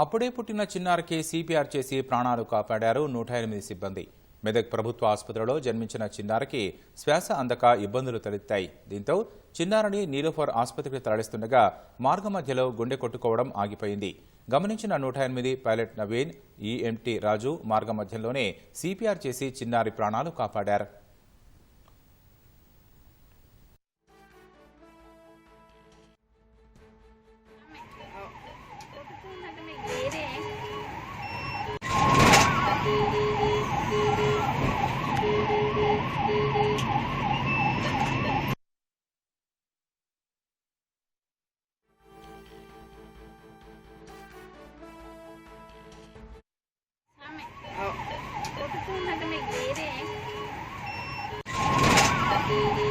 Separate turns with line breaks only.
అప్పుడే పుట్టిన చిన్నారికి సిపిఆర్ చేసి ప్రాణాలు కాపాడారు నూట ఎనిమిది సిబ్బంది. మెదక్ ప్రభుత్వ ఆసుపత్రిలో జన్మించిన చిన్నారికి శ్వాస అందక ఇబ్బందులు తలెత్తాయి. దీంతో చిన్నారిని నీలోఫర్ ఆసుపత్రికి తరలిస్తుండగా మార్గ మధ్యలో గుండె కొట్టుకోవడం ఆగిపోయింది. గమనించిన నూట ఎనిమిది పైలట్ నవీన్ ఈఎంటీ రాజు మార్గ మధ్యలోనే సిపిఆర్ చేసి చిన్నారి ప్రాణాలు కాపాడారు. Thank you.